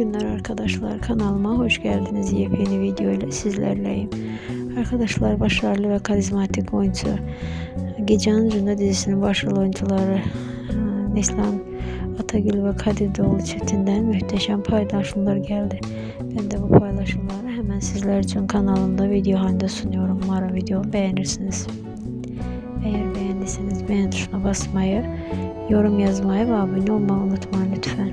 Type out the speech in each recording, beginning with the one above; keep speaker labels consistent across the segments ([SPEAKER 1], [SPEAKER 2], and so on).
[SPEAKER 1] günler arkadaşlar. Kanalıma hoş geldiniz. Yepyeni video ile sizlerleyim. Arkadaşlar başarılı ve karizmatik oyuncu Gece Anıcı'nda dizisinin başrol oyuncuları e, Neslihan Atagül ve Kadir Doğulu çiftinden muhteşem paylaşımlar geldi. Ben de bu paylaşımları hemen sizler için kanalımda video halinde sunuyorum. Umarım videomu beğenirsiniz. Eğer beğendiyseniz beğen tuşuna basmayı, yorum yazmayı ve abone olmayı unutmayın lütfen.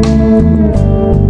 [SPEAKER 1] Thank you.